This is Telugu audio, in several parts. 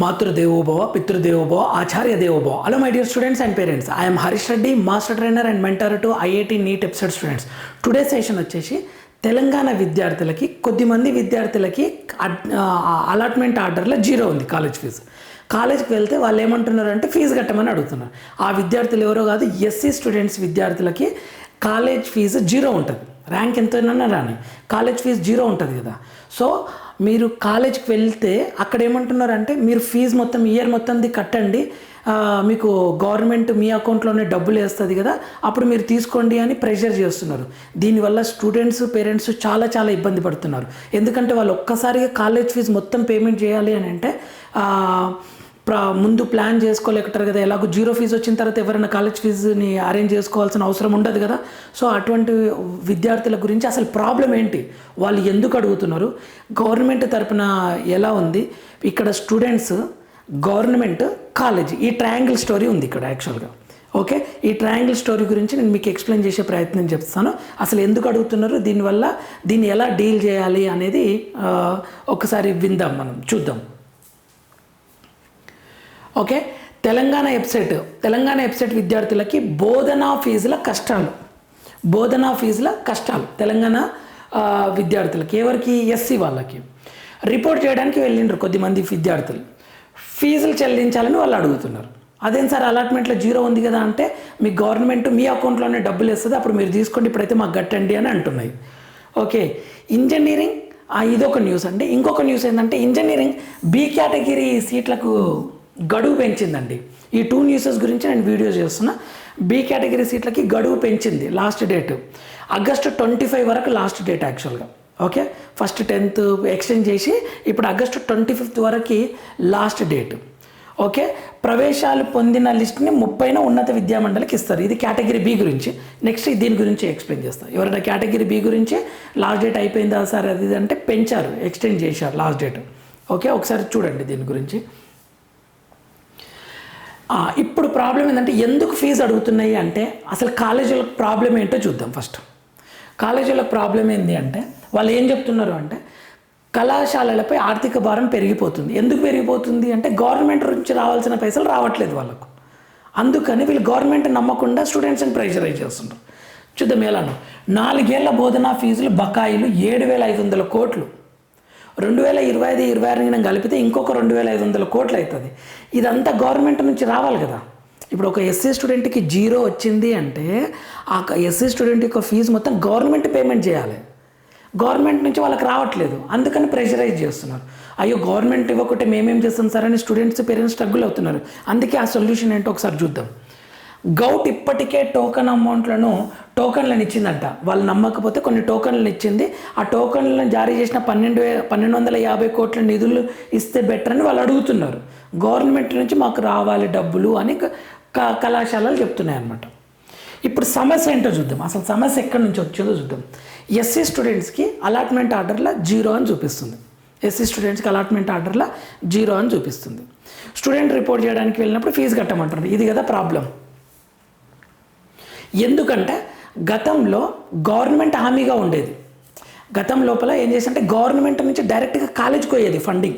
మాతృదేవోభవ పితృదేవోభవ ఆచార్య దేవోభవ hello my dear students and parents I'm Harish Reddy master trainer and mentor to IIT NEET episode students today session వచ్చేసి తెలంగాణ విద్యార్థులకి కొద్దిమంది విద్యార్థులకి అలాట్మెంట్ ఆర్డర్లో జీరో ఉంది కాలేజ్ ఫీజు. కాలేజ్కి వెళ్తే వాళ్ళు ఏమంటున్నారు అంటే ఫీజు కట్టమని అడుగుతున్నారు. ఆ విద్యార్థులు ఎవరో కాదు ఎస్సీ స్టూడెంట్స్ విద్యార్థులకి కాలేజ్ ఫీజు జీరో ఉంటుంది. ర్యాంక్ ఎంతైనా రాని. కాలేజ్ ఫీజు జీరో ఉంటుంది కదా. సో మీరు కాలేజ్కి వెళ్తే అక్కడ ఏమంటున్నారంటే మీరు ఫీజు మొత్తం ఇయర్ మొత్తంది కట్టండి. మీకు గవర్నమెంట్ మీ అకౌంట్లోనే డబ్బులు వేస్తుంది కదా అప్పుడు మీరు తీసుకోండి అని ప్రెషర్ చేస్తున్నారు. దీనివల్ల స్టూడెంట్స్ పేరెంట్స్ చాలా చాలా ఇబ్బంది పడుతున్నారు. ఎందుకంటే వాళ్ళు ఒక్కసారిగా కాలేజ్ ఫీజు మొత్తం పేమెంట్ చేయాలి అని అంటే ప్రా ముందు ప్లాన్ చేసుకోలేకపోతారు కదా. ఎలాగో జీరో ఫీజు వచ్చిన తర్వాత ఎవరైనా కాలేజ్ ఫీజుని అరేంజ్ చేసుకోవాల్సిన అవసరం ఉండదు కదా. సో అటువంటి విద్యార్థుల గురించి అసలు ప్రాబ్లం ఏంటి? వాళ్ళు ఎందుకు అడుగుతున్నారు? గవర్నమెంట్ తరపున ఎలా ఉంది? ఇక్కడ స్టూడెంట్స్ గవర్నమెంట్ కాలేజ్ ఈ ట్రయాంగిల్ స్టోరీ ఉంది ఇక్కడ యాక్చువల్గా. ఓకే? ఈ ట్రయాంగిల్ స్టోరీ గురించి నేను మీకు ఎక్స్ప్లెయిన్ చేసే ప్రయత్నం చేస్తాను. అసలు ఎందుకు అడుగుతున్నారు? దీనివల్ల దీన్ని ఎలా డీల్ చేయాలి అనేది ఒకసారి విందాం మనం చూద్దాం. Okay? Telangana website Telangana website విద్యార్థులకి బోధనా ఫీజుల కష్టాలు. బోధనా ఫీజుల కష్టాలు తెలంగాణ విద్యార్థులకి ఎవరికి? ఎస్సీ వాళ్ళకి. రిపోర్ట్ చేయడానికి వెళ్ళిండ్రు కొద్దిమంది విద్యార్థులు. ఫీజులు చెల్లించాలని వాళ్ళు అడుగుతున్నారు. అదేం సార్ అలాట్మెంట్లో జీరో ఉంది కదా అంటే మీ గవర్నమెంట్ మీ అకౌంట్లోనే డబ్బులు ఇస్తుంది అప్పుడు మీరు తీసుకోండి ఇప్పుడైతే మాకు కట్టండి అని అంటున్నాయి. ఓకే? ఇంజనీరింగ్ ఇదొక న్యూస్ అండి. ఇంకొక న్యూస్ ఏంటంటే ఇంజనీరింగ్ బీ కేటగిరీ సీట్లకు గడువు పెంచిందండి. ఈ టూ న్యూసెస్ గురించి నేను వీడియో చేస్తున్నా. బి కేటగిరీ సీట్లకి గడువు పెంచింది last date August twenty five వరకు లాస్ట్ డేట్ యాక్చువల్గా ఓకే ఫస్ట్ టెన్త్ ఎక్స్టెండ్ చేసి ఇప్పుడు ఆగస్టు ట్వంటీ ఫిఫ్త్ వరకు లాస్ట్ డేట్ ఓకే ప్రవేశాలు పొందిన లిస్ట్ని ముప్పైన ఉన్నత విద్యామండలికి ఇస్తారు. ఇది కేటగిరీ బి గురించి. నెక్స్ట్ దీని గురించి ఎక్స్ప్లెయిన్ చేస్తాను ఎవరైనా కేటగిరీ బి గురించి లాస్ట్ డేట్ అయిపోయిందా సార్ అది ఇది అంటే పెంచారు ఎక్స్టెండ్ చేశారు లాస్ట్ డేట్ ఓకే ఒకసారి చూడండి దీని గురించి. ఇప్పుడు ప్రాబ్లం ఏంటంటే ఎందుకు ఫీజు అడుగుతున్నాయి అంటే అసలు కాలేజీలకు ప్రాబ్లం ఏంటో చూద్దాం ఫస్ట్ కాలేజీలకు ప్రాబ్లం ఏంటి అంటే వాళ్ళు ఏం చెప్తున్నారు అంటే కళాశాలలపై ఆర్థిక భారం పెరిగిపోతుంది. ఎందుకు పెరిగిపోతుంది అంటే గవర్నమెంట్ నుంచి రావాల్సిన పైసలు రావట్లేదు వాళ్ళకు. అందుకని వీళ్ళు గవర్నమెంట్ నమ్మకుండా స్టూడెంట్స్ని ప్రెషరైజ్ చేస్తున్నారు చూద్దాం ఎలానో నాలుగేళ్ళ బోధనా ఫీజులు బకాయిలు ఏడు వేల ఐదు వందల కోట్లు. రెండు వేల ఇరవై ఐదు ఇరవై ఆరు కలిపితే ఇంకొక రెండు వేల ఐదు వందల కోట్లు అవుతుంది ఇదంతా గవర్నమెంట్ నుంచి రావాలి కదా. ఇప్పుడు ఒక ఎస్సీ స్టూడెంట్కి జీరో వచ్చింది అంటే ఆ ఎస్సీ స్టూడెంట్ యొక్క ఫీజు మొత్తం గవర్నమెంట్ పేమెంట్ చేయాలి. గవర్నమెంట్ నుంచి వాళ్ళకి రావట్లేదు. అందుకని ప్రెషరైజ్ చేస్తున్నారు. అయ్యో గవర్నమెంట్ ఇవ్వకుంటే మేమేం చేస్తాం? సార్ అని స్టూడెంట్స్ పేరెంట్స్ స్ట్రగుల్ అవుతున్నారు. అందుకే ఆ సొల్యూషన్ ఏంటో ఒకసారి చూద్దాం. గౌట్ ఇప్పటికే టోకన్ అమౌంట్లను టోకన్లను ఇచ్చిందంట వాళ్ళు నమ్మకపోతే కొన్ని టోకన్లను ఇచ్చింది ఆ టోకన్లను జారీ చేసిన పన్నెండు పన్నెండు వందల యాభై కోట్ల నిధులు ఇస్తే బెటర్ అని వాళ్ళు అడుగుతున్నారు. గవర్నమెంట్ నుంచి మాకు రావాలి డబ్బులు అని క- క- కళాశాలలు చెప్తున్నాయి అన్నమాట ఇప్పుడు సమస్య ఏంటో చూద్దాం. అసలు సమస్య ఎక్కడి నుంచి వచ్చిందో చూద్దాం. ఎస్సీ స్టూడెంట్స్కి అలాట్మెంట్ ఆర్డర్లో జీరో అని చూపిస్తుంది. ఎస్సీ స్టూడెంట్స్కి అలాట్మెంట్ ఆర్డర్లో జీరో అని చూపిస్తుంది. స్టూడెంట్ రిపోర్ట్ చేయడానికి వెళ్ళినప్పుడు ఫీజు కట్టమంటారు ఇది కదా ప్రాబ్లం. ఎందుకంటే గతంలో గవర్నమెంట్ హామీగా ఉండేది. గతం లోపల ఏం చేసంటే గవర్నమెంట్ నుంచి డైరెక్ట్గా కాలేజ్కి పోయేది funding.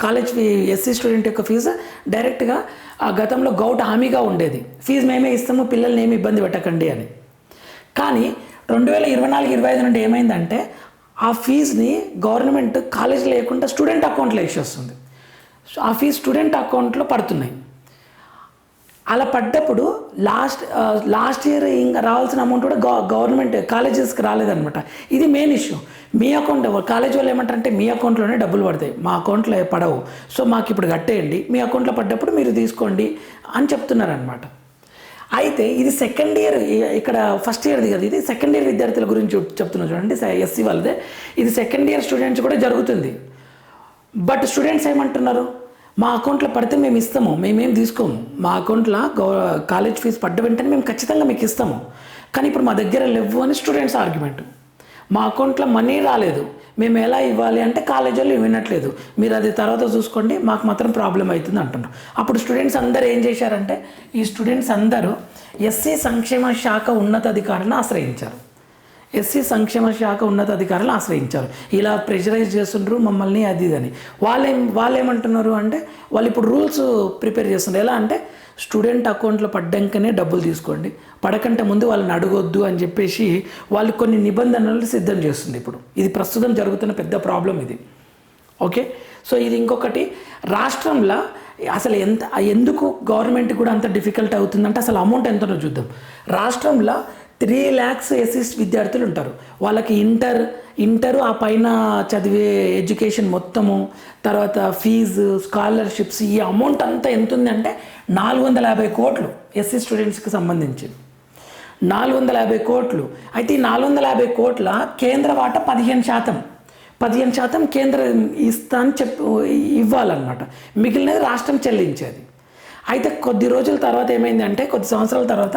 College fee SC student యొక్క ఫీజు డైరెక్ట్గా ఆ గతంలో గౌట్ హామీగా ఉండేది. ఫీజు మేమే ఇస్తాము పిల్లల్ని ఏమి ఇబ్బంది పెట్టకండి అని. కానీ రెండు వేల ఇరవై నాలుగు ఇరవై ఐదు నుండి ఏమైందంటే ఆ ఫీజుని గవర్నమెంట్ కాలేజ్ లేకుండా స్టూడెంట్ అకౌంట్లో వేసేస్తుంది. ఆ ఫీజు స్టూడెంట్ అకౌంట్లో పడుతున్నాయి. అలా పడ్డప్పుడు లాస్ట్ లాస్ట్ ఇయర్ ఇంకా రావాల్సిన అమౌంట్ కూడా గవర్నమెంట్ కాలేజెస్కి రాలేదనమాట ఇది మెయిన్ ఇష్యూ మీ అకౌంట్ కాలేజ్ వాళ్ళు ఏమంటారంటే మీ అకౌంట్లోనే డబ్బులు పడతాయి. మా అకౌంట్లో పడవు. సో మాకు ఇప్పుడు కట్టేయండి. మీ అకౌంట్లో పడ్డప్పుడు మీరు తీసుకోండి అని చెప్తున్నారనమాట అయితే ఇది సెకండ్ ఇయర్ ఇక్కడ ఫస్ట్ ఇయర్ది కదా ఇది. సెకండ్ ఇయర్ విద్యార్థుల గురించి చెప్తున్నా చూడండి. ఎస్సీ వాళ్ళదే. ఇది సెకండ్ ఇయర్ స్టూడెంట్స్ కూడా జరుగుతుంది. బట్ స్టూడెంట్స్ ఏమంటున్నారు? మా అకౌంట్లో పడితే మేము ఇస్తాము మేమేం తీసుకోము మా అకౌంట్లో గవ కాలేజ్ ఫీజు పడ్డ వెంటనే మేము ఖచ్చితంగా మీకు ఇస్తాము. కానీ ఇప్పుడు మా దగ్గర లేవు అని స్టూడెంట్స్ ఆర్గ్యుమెంట్. మా అకౌంట్లో మనీ రాలేదు. మేము ఎలా ఇవ్వాలి అంటే కాలేజ్ వాళ్ళు వినట్లేదు. మీరు అది తర్వాత చూసుకోండి మాకు మాత్రం ప్రాబ్లం అవుతుంది అంటున్నారు. అప్పుడు స్టూడెంట్స్ అందరూ ఏం చేశారంటే ఈ స్టూడెంట్స్ అందరూ ఎస్సీ సంక్షేమ శాఖ ఉన్నతాధికారులను ఆశ్రయించారు. ఎస్సీ సంక్షేమ శాఖ ఉన్నతాధికారులు ఆశ్రయించారు. ఇలా ప్రెషరైజ్ చేస్తుండ్రు మమ్మల్ని అది ఇది అని. వాళ్ళేం వాళ్ళు ఏమంటున్నారు అంటే వాళ్ళు ఇప్పుడు రూల్స్ ప్రిపేర్ చేస్తున్నారు ఎలా అంటే స్టూడెంట్ అకౌంట్లో పడ్డాకనే డబ్బులు తీసుకోండి. పడకంటే ముందు వాళ్ళని అడగొద్దు అని చెప్పేసి వాళ్ళు కొన్ని నిబంధనలు సిద్ధం చేస్తుంది ఇప్పుడు. ఇది ప్రస్తుతం జరుగుతున్న పెద్ద ప్రాబ్లం ఇది. ఓకే? సో ఇది ఇంకొకటి. రాష్ట్రంలో అసలు ఎంత ఎందుకు గవర్నమెంట్ కూడా అంత డిఫికల్ట్ అవుతుందంటే అసలు అమౌంట్ ఎంతనో చూద్దాం. రాష్ట్రంలో త్రీ ల్యాక్స్ ఎస్ఎస్ విద్యార్థులు ఉంటారు. వాళ్ళకి ఇంటర్ ఇంటర్ ఆ పైన చదివే ఎడ్యుకేషన్ మొత్తము తర్వాత ఫీజు స్కాలర్షిప్స్ ఈ అమౌంట్ అంతా ఎంత ఉందంటే నాలుగు వందల యాభై కోట్లు ఎస్సీ స్టూడెంట్స్కి సంబంధించి నాలుగు వందల యాభై కోట్లు. అయితే ఈ నాలుగు వందల యాభై కోట్ల కేంద్ర వాటా పదిహేను శాతం. పదిహేను శాతం కేంద్రం ఇస్తా అని చెప్పి ఇవ్వాలన్నమాట. మిగిలినది రాష్ట్రం చెల్లించేది. అయితే కొద్ది రోజుల తర్వాత ఏమైందంటే కొద్ది సంవత్సరాల తర్వాత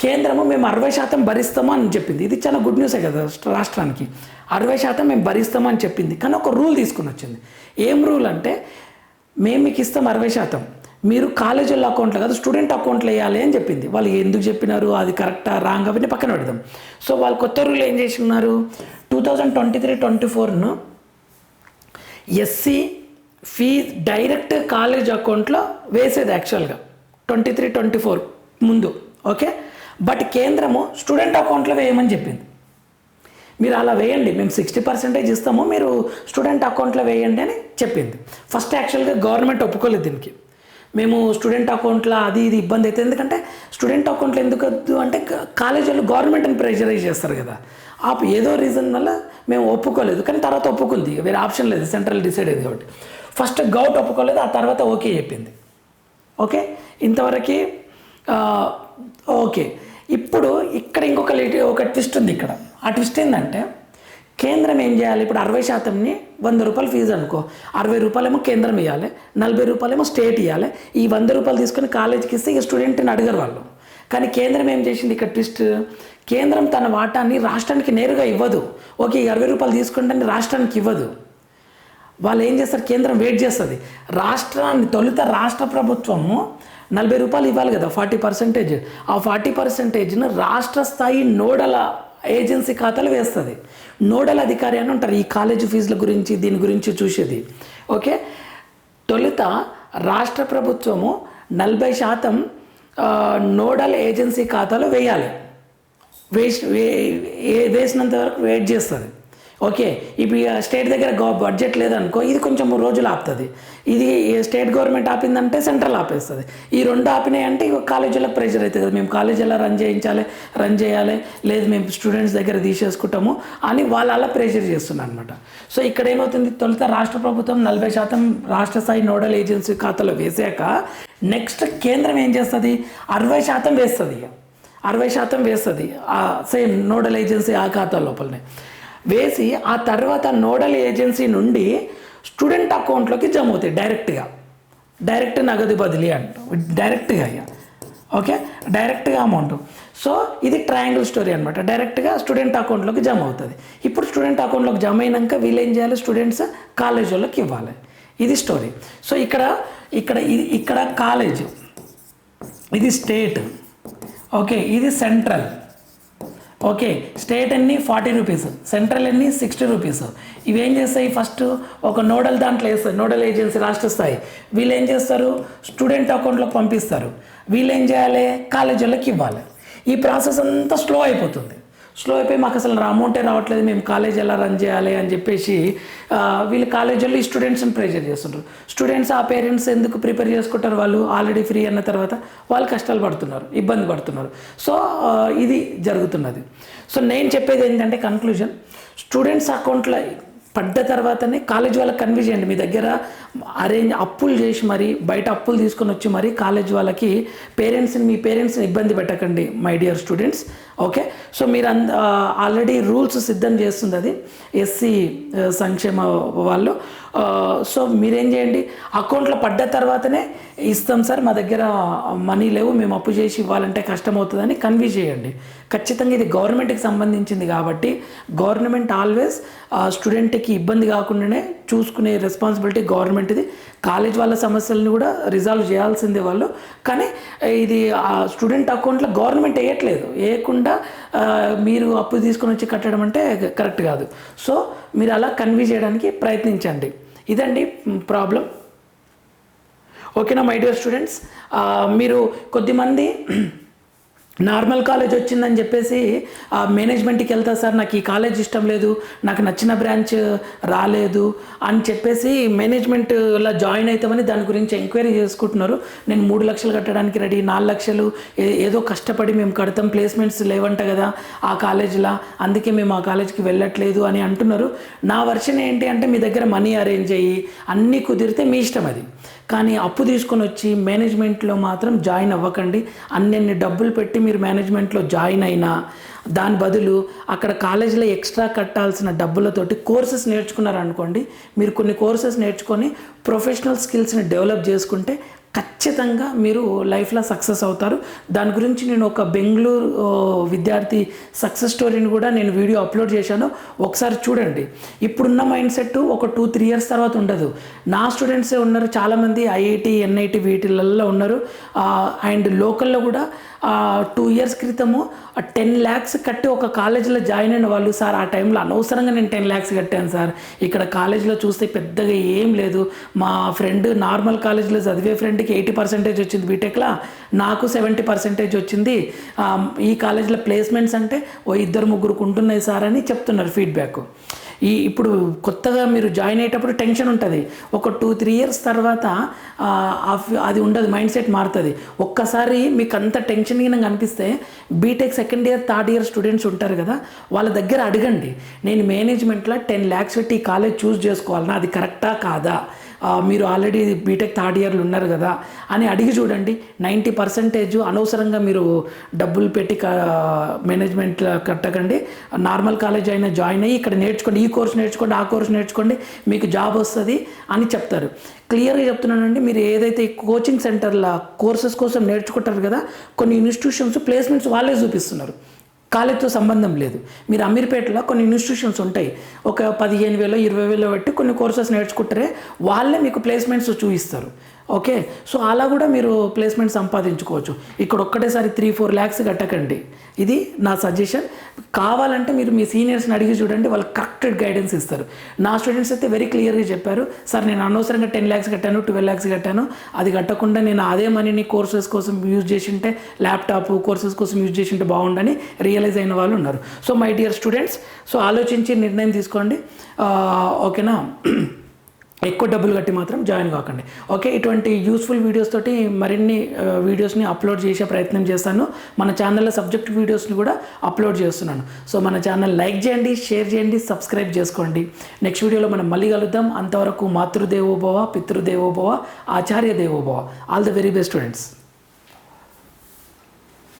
కేంద్రము మేము అరవై శాతం భరిస్తాము అని చెప్పింది. ఇది చాలా గుడ్ న్యూసే కదా రాష్ట్రానికి. అరవై శాతం మేము భరిస్తామని చెప్పింది. కానీ ఒక రూల్ తీసుకుని వచ్చింది. ఏం రూల్ అంటే మేము మీకు ఇస్తాం అరవై శాతం. మీరు కాలేజీల అకౌంట్లో కాదు స్టూడెంట్ అకౌంట్లో వేయాలి అని చెప్పింది. వాళ్ళు ఎందుకు చెప్పినారు? అది కరెక్టా? రాంగ్? అవన్నీ పక్కన పెడదాం. సో వాళ్ళు కొత్త రూల్ ఏం చేసినారు two thousand twenty three twenty ఫోర్ను SC fees direct college అకౌంట్లో వేసేది యాక్చువల్గా. ట్వంటీ త్రీ ట్వంటీ ఫోర్ ముందు. ఓకే? బట్ కేంద్రము స్టూడెంట్ అకౌంట్లో వేయమని చెప్పింది. మీరు అలా వేయండి మేము సిక్స్టీ పర్సెంటేజ్ ఇస్తాము మీరు స్టూడెంట్ అకౌంట్లో వేయండి అని చెప్పింది. ఫస్ట్ యాక్చువల్గా గవర్నమెంట్ ఒప్పుకోలేదు దీనికి. మేము స్టూడెంట్ అకౌంట్లో అది ఇది ఇబ్బంది అవుతుంది ఎందుకంటే స్టూడెంట్ అకౌంట్లో ఎందుకు వద్దు అంటే కాలేజీలో గవర్నమెంట్ని ప్రెషరైజ్ చేస్తారు కదా. ఆ ఏదో రీజన్ వల్ల మేము ఒప్పుకోలేదు. కానీ తర్వాత ఒప్పుకుంది. వేరే ఆప్షన్ లేదు. సెంట్రల్ డిసైడ్ అయింది కాబట్టి. ఫస్ట్ గౌట్ ఒప్పుకోలేదు ఆ తర్వాత ఓకే చెప్పింది. ఓకే? ఇంతవరకు ఓకే. ఇప్పుడు ఇక్కడ ఇంకొక లిటి- ఒక ట్విస్ట్ ఉంది ఇక్కడ. ఆ ట్విస్ట్ ఏంటంటే కేంద్రం ఏం చేయాలి? ఇప్పుడు అరవై శాతంని వంద రూపాయలు ఫీజు అనుకో. అరవై రూపాయలేమో కేంద్రం ఇవ్వాలి నలభై రూపాయలేమో స్టేట్ ఇవ్వాలి ఈ వంద రూపాయలు తీసుకొని కాలేజీకి ఇస్తే ఈ స్టూడెంట్ని అడగరు వాళ్ళు. కానీ కేంద్రం ఏం చేసింది ఇక్కడ ట్విస్ట్ కేంద్రం తన వాటాన్ని రాష్ట్రానికి నేరుగా ఇవ్వదు. ఓకే ఈ అరవై రూపాయలు తీసుకుంటే రాష్ట్రానికి ఇవ్వదు. వాళ్ళు ఏం చేస్తారు? కేంద్రం వెయిట్ చేస్తుంది. రాష్ట్రాన్ని తొలుత రాష్ట్ర ప్రభుత్వము నలభై రూపాయలు ఇవ్వాలి కదా ఫార్టీ పర్సెంటేజ్. ఆ ఫార్టీ పర్సెంటేజ్ను రాష్ట్ర స్థాయి నోడల ఏజెన్సీ ఖాతాలు వేస్తుంది. నోడల్ అధికారి అని ఉంటారు ఈ కాలేజీ ఫీజుల గురించి దీని గురించి చూసేది. ఓకే? తొలుత రాష్ట్ర ప్రభుత్వము నలభై శాతం నోడల్ ఏజెన్సీ ఖాతాలో వేయాలి. వేసి వే- వేసినంత వరకు వెయిట్ చేస్తుంది. ఓకే ఇప్పుడు స్టేట్ దగ్గర బడ్జెట్ లేదనుకో ఇది కొంచెం రోజులు ఆపుతుంది. ఇది స్టేట్ గవర్నమెంట్ ఆపిందంటే సెంట్రల్ ఆపేస్తుంది. ఈ రెండు ఆపినాయి అంటే కాలేజీలకు ప్రెషర్ అవుతుంది కదా మేము కాలేజ్ ఎలా రన్ చేయించాలి రన్ చేయాలి లేదు మేము స్టూడెంట్స్ దగ్గర తీసేసుకుంటాము అని వాళ్ళు అలా ప్రెషర్ చేస్తున్నారు అనమాట సో ఇక్కడ ఏమవుతుంది తొలుత రాష్ట్ర ప్రభుత్వం నలభై శాతం రాష్ట్ర స్థాయి నోడల్ ఏజెన్సీ ఖాతాలో వేసాక నెక్స్ట్ కేంద్రం ఏం చేస్తుంది? అరవై శాతం వేస్తుంది ఇక అరవై శాతం వేస్తుంది ఆ సేమ్ నోడల్ ఏజెన్సీ ఆ ఖాతా లోపలనే. వేసి ఆ తర్వాత నోడల్ ఏజెన్సీ నుండి స్టూడెంట్ అకౌంట్లోకి జమ అవుతాయి డైరెక్ట్గా. డైరెక్ట్ నగదు బదిలీ అంట. డైరెక్ట్గా ఓకే? డైరెక్ట్గా అమౌంట్. సో ఇది ట్రయాంగిల్ స్టోరీ అనమాట డైరెక్ట్గా స్టూడెంట్ అకౌంట్లోకి జమ అవుతుంది ఇప్పుడు స్టూడెంట్ అకౌంట్లోకి జమ అయినాక వీళ్ళు ఏం చేయాలి? స్టూడెంట్స్ కాలేజ్ వాళ్ళకి ఇవ్వాలి. ఇది స్టోరీ. సో ఇక్కడ ఇక్కడ ఇది ఇక్కడ కాలేజ్. ఇది స్టేట్. ఓకే? ఇది సెంట్రల్. ఓకే స్టేట్ అన్ని ఫార్టీ రూపీస్. సెంట్రల్ అన్ని సిక్స్టీ రూపీస్. ఇవేం చేస్తాయి? ఫస్ట్ ఒక నోడల్ దాంట్లో వేస్తారు. నోడల్ ఏజెన్సీ రాష్ట్ర స్థాయి. వీళ్ళు ఏం చేస్తారు? స్టూడెంట్ అకౌంట్లోకి పంపిస్తారు. వీళ్ళు ఏం చేయాలి? కాలేజీలకు ఇవ్వాలి. ఈ ప్రాసెస్ అంతా స్లో అయిపోతుంది. స్లో అయిపోయి మాకు అసలు అమౌంటే రావట్లేదు మేము కాలేజ్ ఎలా రన్ చేయాలి అని చెప్పేసి వీళ్ళు కాలేజీలో ఈ స్టూడెంట్స్ని ప్రెజర్ చేస్తుంటారు. స్టూడెంట్స్ ఆ పేరెంట్స్ ఎందుకు ప్రిపేర్ చేసుకుంటారు వాళ్ళు? ఆల్రెడీ ఫ్రీ అన్న తర్వాత వాళ్ళు కష్టాలు పడుతున్నారు ఇబ్బంది పడుతున్నారు. సో ఇది జరుగుతున్నది. సో నేను చెప్పేది ఏంటంటే కన్క్లూజన్ స్టూడెంట్స్ అకౌంట్లో పడ్డ తర్వాతనే కాలేజ్ వాళ్ళకి కన్వీ చేయండి మీ దగ్గర అరేంజ్ అప్పులు చేసి మరి బయట అప్పులు తీసుకొని వచ్చి మరి కాలేజ్ వాళ్ళకి పేరెంట్స్ని మీ పేరెంట్స్ని ఇబ్బంది పెట్టకండి my dear students okay so మీరు అంద ఆల్రెడీ రూల్స్ సిద్ధం చేస్తుంది అది ఎస్సీ సంక్షేమ వాళ్ళు. సో మీరేం చేయండి? అకౌంట్లో పడ్డ తర్వాతనే ఇస్తాం సార్. మా దగ్గర మనీ లేవు. మేము అప్పు చేసి ఇవ్వాలంటే కష్టం అవుతుందని చేయండి. ఖచ్చితంగా ఇది గవర్నమెంట్కి సంబంధించింది కాబట్టి గవర్నమెంట్ ఆల్వేస్ స్టూడెంట్కి ఇబ్బంది కాకుండానే చూసుకునే రెస్పాన్సిబిలిటీ గవర్నమెంట్ది. కాలేజ్ వాళ్ళ సమస్యలను కూడా రిజాల్వ్ చేయాల్సిందే వాళ్ళు. కానీ ఇది ఆ స్టూడెంట్ అకౌంట్లో గవర్నమెంట్ వేయట్లేదు. వేయకుండా ఆ, మీరు అప్పు తీసుకొని వచ్చి కట్టడం అంటే కరెక్ట్ కాదు. సో మీరు అలా కన్వీ చేయడానికి ప్రయత్నించండి. ఇదండి ప్రాబ్లం. ఓకేనా మై డియర్ స్టూడెంట్స్? మీరు కొద్దిమంది నార్మల్ కాలేజ్ వచ్చిందని చెప్పేసి ఆ, మేనేజ్మెంట్కి వెళ్తా సార్ నాకు ఈ కాలేజ్ ఇష్టం లేదు నాకు నచ్చిన బ్రాంచ్ రాలేదు అని చెప్పేసి మేనేజ్మెంట్లో జాయిన్ అవుతామని దాని గురించి ఎంక్వైరీ చేసుకుంటున్నారు. నేను మూడు లక్షలు కట్టడానికి రెడీ నాలుగు లక్షలు ఏ- ఏదో కష్టపడి మేము కడతాం ప్లేస్మెంట్స్ లేవంట కదా ఆ కాలేజీలో అందుకే మేము ఆ కాలేజ్కి వెళ్ళట్లేదు అని అంటున్నారు. నా వర్షన్ ఏంటి అంటే మీ దగ్గర మనీ అరేంజ్ అయ్యి అన్నీ కుదిరితే మీ ఇష్టం అది. కానీ అప్పు తీసుకొని వచ్చి మేనేజ్మెంట్లో మాత్రం జాయిన్ అవ్వకండి. అన్నెన్ని డబ్బులు పెట్టి మీరు మేనేజ్మెంట్లో జాయిన్ అయినా దాని బదులు అక్కడ కాలేజీలో ఎక్స్ట్రా కట్టాల్సిన డబ్బులతోటి కోర్సెస్ నేర్చుకున్నారనుకోండి మీరు కొన్ని కోర్సెస్ నేర్చుకొని ప్రొఫెషనల్ స్కిల్స్ని డెవలప్ చేసుకుంటే ఖచ్చితంగా మీరు లైఫ్లో సక్సెస్ అవుతారు. దాని గురించి నేను ఒక బెంగళూరు విద్యార్థి సక్సెస్ స్టోరీని కూడా నేను వీడియో అప్లోడ్ చేశాను. ఒకసారి చూడండి. ఇప్పుడున్న మైండ్ సెట్ ఒక టూ త్రీ ఇయర్స్ తర్వాత ఉండదు. నా స్టూడెంట్సే ఉన్నారు చాలామంది ఐఐటి ఎన్ఐటి వీటిలల్లో ఉన్నారు. అండ్ లోకల్లో కూడా టూ ఇయర్స్ క్రితము టెన్ ల్యాక్స్ కట్టి ఒక కాలేజీలో జాయిన్ అయిన వాళ్ళు సార్ ఆ టైంలో అనవసరంగా నేను టెన్ ల్యాక్స్ కట్టాను సార్. ఇక్కడ కాలేజీలో చూస్తే పెద్దగా ఏం లేదు. మా ఫ్రెండ్ నార్మల్ కాలేజీలో చదివే ఫ్రెండ్ ఫ్రెండ్కి ఎయిటీ పర్సెంటేజ్ వచ్చింది బీటెక్లో నాకు సెవెంటీ పర్సెంటేజ్ వచ్చింది. ఈ కాలేజీలో ప్లేస్మెంట్స్ అంటే ఓ ఇద్దరు ముగ్గురుకు ఉంటున్నాయి సార్ అని చెప్తున్నారు ఫీడ్బ్యాక్. ఈ ఇప్పుడు కొత్తగా మీరు జాయిన్ అయ్యేటప్పుడు టెన్షన్ ఉంటుంది. ఒక టూ త్రీ ఇయర్స్ తర్వాత అది ఉండదు మైండ్ సెట్ మారుతుంది. ఒక్కసారి మీకు అంత టెన్షన్ కింద అనిపిస్తే BTech second year third year students ఉంటారు కదా వాళ్ళ దగ్గర అడగండి. నేను మేనేజ్మెంట్లో టెన్ ల్యాక్స్ పెట్టి ఈ కాలేజ్ చూస్ చేసుకోవాలన్నా అది కరెక్టా కాదా? మీరు ఆల్రెడీ బీటెక్ థర్డ్ ఇయర్లు ఉన్నారు కదా అని అడిగి చూడండి. నైంటీ పర్సెంటేజ్ అనవసరంగా మీరు డబ్బులు పెట్టి మేనేజ్మెంట్లో కట్టకండి. నార్మల్ కాలేజ్ అయినా జాయిన్ అయ్యి ఇక్కడ నేర్చుకోండి ఈ కోర్స్ నేర్చుకోండి ఆ కోర్స్ నేర్చుకోండి మీకు జాబ్ వస్తుంది అని చెప్తారు. క్లియర్గా చెప్తున్నానండి మీరు ఏదైతే కోచింగ్ సెంటర్ల కోర్సెస్ కోసం నేర్చుకుంటారు కదా కొన్ని ఇన్స్టిట్యూషన్స్ ప్లేస్మెంట్స్ వాళ్ళే చూపిస్తున్నారు. కాలేజ్తో సంబంధం లేదు. మీరు అమీర్పేటలో కొన్ని ఇన్స్టిట్యూషన్స్ ఉంటాయి. ఒక పదిహేను వేలు ఇరవై వేలు పెట్టి కొన్ని కోర్సెస్ నేర్చుకుంటారే వాళ్ళే మీకు ప్లేస్మెంట్స్ చూపిస్తారు. ఓకే. సో అలా కూడా మీరు ప్లేస్మెంట్ సంపాదించుకోవచ్చు. ఇక్కడ ఒక్కటేసారి త్రీ ఫోర్ ల్యాక్స్ కట్టకండి. ఇది నా సజెషన్. కావాలంటే మీరు మీ సీనియర్స్ని అడిగి చూడండి వాళ్ళు కరెక్ట్ గైడెన్స్ ఇస్తారు. నా స్టూడెంట్స్ అయితే వెరీ క్లియర్గా చెప్పారు సార్ నేను అనవసరంగా టెన్ ల్యాక్స్ కట్టాను ట్వెల్వ్ ల్యాక్స్ కట్టాను. అది కట్టకుండా నేను అదే మనీని కోర్సెస్ కోసం యూజ్ చేసింటే ల్యాప్టాప్ కోర్సెస్ కోసం యూజ్ చేసింటే బాగుండని రియలైజ్ అయిన వాళ్ళు ఉన్నారు. So my dear students so ఆలోచించి నిర్ణయం తీసుకోండి. ఓకేనా? ఎక్కువ డబ్బులు కట్టి మాత్రం జాయిన్ కాకండి. ఓకే ఇటువంటి యూస్ఫుల్ వీడియోస్ తోటి మరిన్ని వీడియోస్ని అప్లోడ్ చేసే ప్రయత్నం చేస్తాను. మన ఛానల్లో సబ్జెక్ట్ వీడియోస్ని కూడా అప్లోడ్ చేస్తున్నాను. సో మన ఛానల్ లైక్ చేయండి షేర్ చేయండి సబ్స్క్రైబ్ చేసుకోండి. నెక్స్ట్ వీడియోలో మనం మళ్ళీ కలుద్దాం. అంతవరకు మాతృదేవోభవ పితృదేవోభవ ఆచార్య దేవోభవ. All the very best students